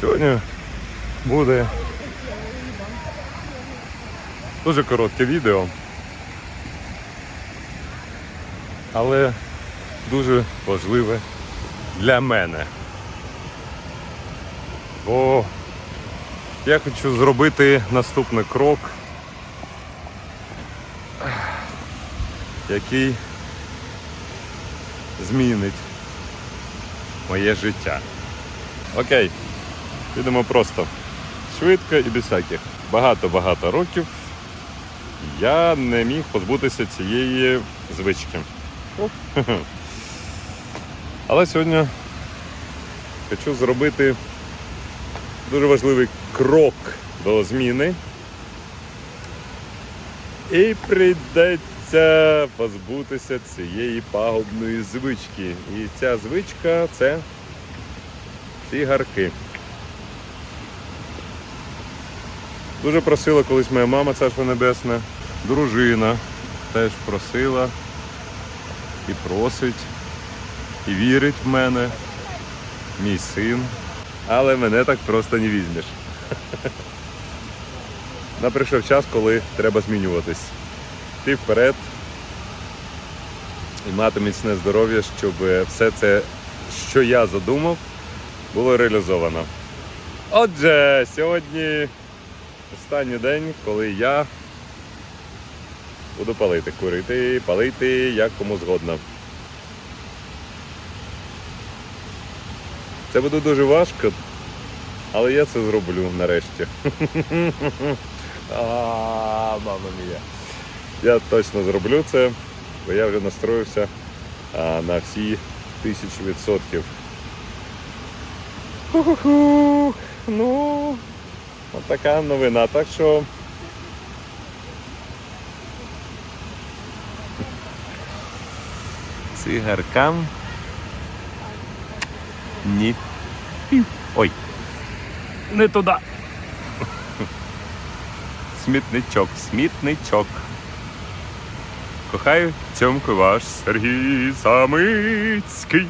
Сьогодні буде дуже коротке відео, але дуже важливе для мене. Бо я хочу зробити наступний крок, який змінить моє життя. Окей, підемо просто швидко і без всяких. Багато-багато років я не міг позбутися цієї звички. Але сьогодні хочу зробити дуже важливий крок до зміни. І прийдеться позбутися цієї пагубної звички. І ця звичка це цигарки. Дуже просила колись моя мама, царство небесне, дружина теж просила і просить, і вірить в мене, мій син. Але мене так просто не візьмеш. На прийшов час, коли треба змінюватись. Йти вперед і мати міцне здоров'я, щоб все це, що я задумав, було реалізовано. Отже, сьогодні останній день, коли я буду палити, курити, палити, як кому згодно. Це буде дуже важко, але я це зроблю нарешті. Мама мія. Я точно зроблю це, бо я вже настроївся на всі тисячу відсотків. Ну, от така новина. Так що. Цигаркам. Ні. Ой. Не туди. Смітничок, смітничок. Кохаю цьомку ваш Сергій Самицький.